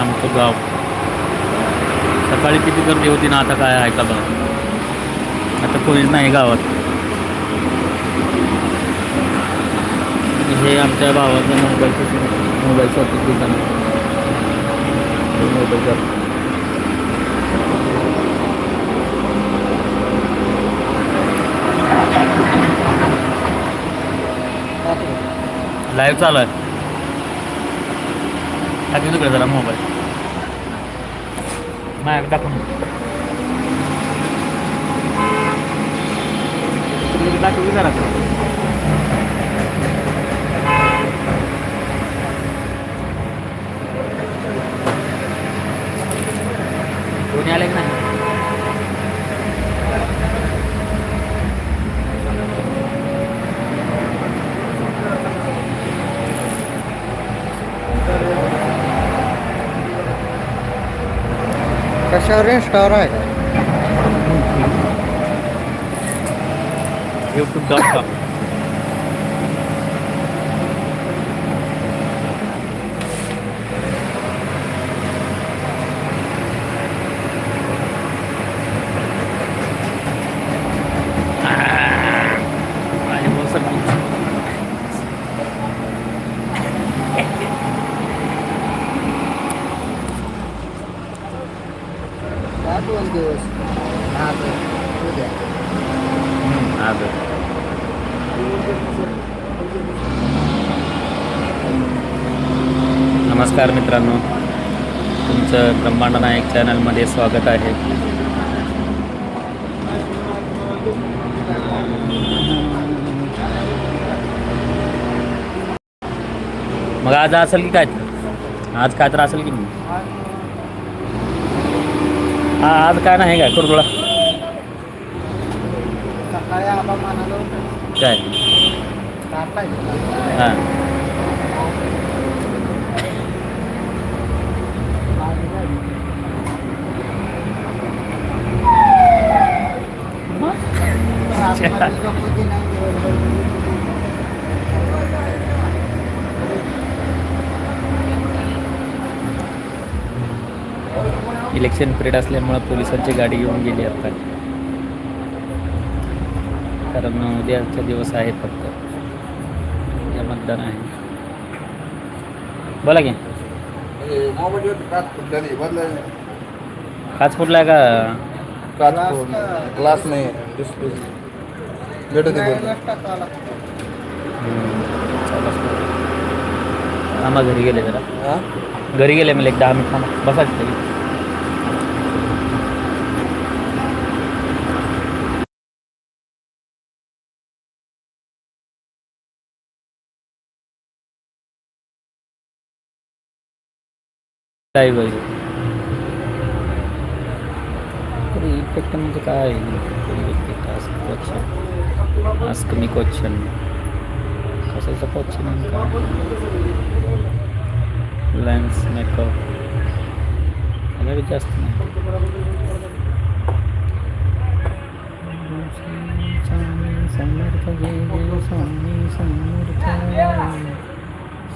आमचं गाव. सकाळी किती गर्दी होती ना आता काय आहे का बघा आता कोणीच नाही गावात. हे आमच्या भावाचं मोबाईलचं मोबाईल शॉपिंग दुकान आहे. मोबाईल लाईव्ह चालू आहे. टाकून तिकडे जरा मोबाईल माझ्याकडे टाकून टाकू की जरा कोणी आले की नाही कशावर इंस्टावर आहे का यूट्यूब डॉट कॉम का दोन दिवस आज उद्या नमस्कार मित्रांनो. तुमचं ब्रह्मांड नायक चॅनलमध्ये स्वागत आहे. मग आज असेल की काय? आज काय तर असेल की नाही? हा आज काय नाही काय? होतं. काय? हां. इलेक्शन पिरियड असल्यामुळं पोलिसांची गाडी येऊन गेली आता. कारण उद्याचा दिवस आहे फक्त. मतदान आहे. बोला की. काच फुटला का? क्लास नाही भेटत आम्हा घरी गेले जरा. घरी गेले मला एक दहा मिनिट थांबा. बसा तिथे. काय बघ इफेक्ट म्हणजे काय task question ask me question कशाचं क्वेश्चन काय लेन्स मेकअप ह्याला जास्त नाही स्वामी समर्थ जय जय स्वामी समर्थ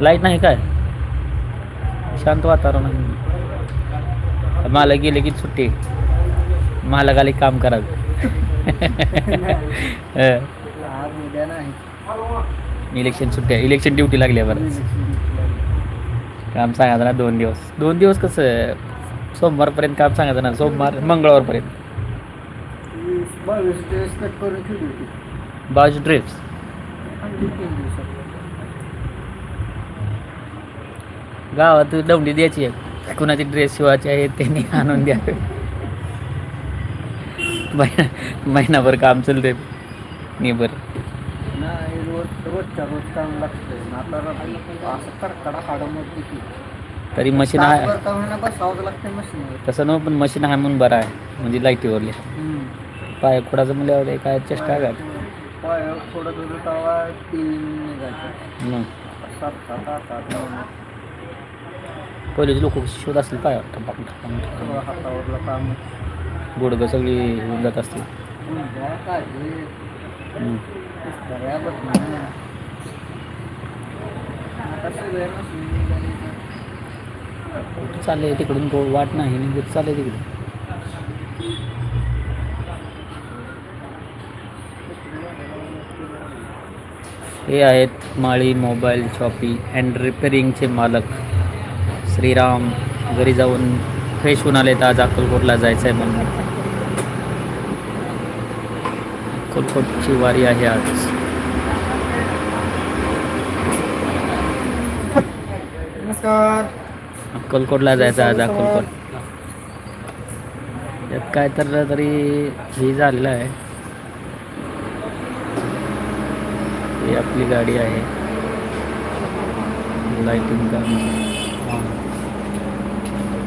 लाइट नाही काय? शांत वातावरण आहे. मला गेले की सुट्टी. मला गाली काम करावं इलेक्शन सुट्ट्या इलेक्शन ड्युटी लागली आहे बरं. काम सांगायचं ना दोन दिवस. दोन दिवस कसं सोमवारपर्यंत काम सांगायचं ना सोमवार मंगळवारपर्यंत. वीस बावीस कट करून ठेवली होती. गावात दौंडी द्यायची आहे कुणाचे ड्रेस शिवायचे आहेत त्यांनी आणून द्या. महिना महिनाभर काम चालते निबर नाही रोज रोजच्या काम आता असं कडकडा तरी मशीन आहे तासभर का होईना बसावं लागतं मशीनवर तसं न पण मशीन आहे म्हणून बरं आहे. म्हणजे लाईटीवरली. पाय खोडाचं म्हणल्यावर हे काय चेष्टा आहे का पाय थोडं थोडं तवा तीन निघायचं. मग. सात सात आठ आठ नऊ नऊ. पहिलेचे लोक शोध असतील पाय ठपाक ठपाक. सगळं होऊन जात असतील. चाललंय तिकडून तो वाट नाही निघत चाललंय तिकडे? हे आहेत माळी मोबाईल शॉपी अँड रिपेरिंगचे मालक. श्रीराम घरी जाऊन फ्रेश होऊन आले तर आज अक्कलकोटला जायचं आहे म्हणून. अक्कलकोटची वारी आहे आज. नमस्कार. अक्कलकोटला जायचं आज अक्कलकोट. त्यात काय तर तरी हे झालेलं आहे ही आपली गाडी आहे. लाईटिंग काम.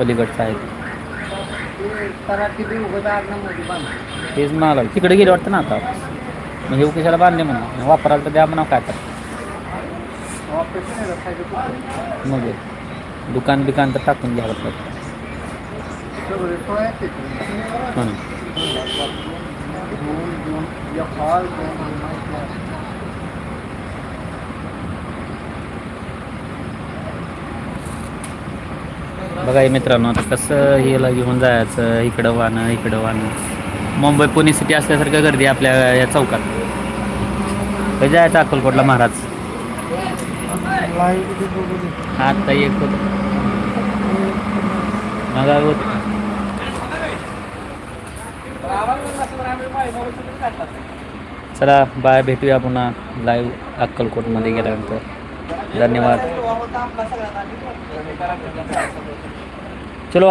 पलीकडचं आहे. तेच मला तिकडे गेले वाटतं ना आता. मग हे कशाला बांधले म्हणा. वापरायला तर द्या म्हणा काय तर? मग दुकान बिकान तर टाकून घ्यावं लागतं. बघा हे मित्रांनो आता कसं हिला घेऊन जायचं इकडं वाहनं इकडं वाहनं मुंबई पुणे सिटी असल्यासारखं गर्दी आहे आपल्या या चौकात. जायचं अक्कलकोटला महाराज. आता एक मग होत चला बाय भेटूया पुन्हा लाईव्ह अक्कलकोटमध्ये गेल्यानंतर. धन्यवाद.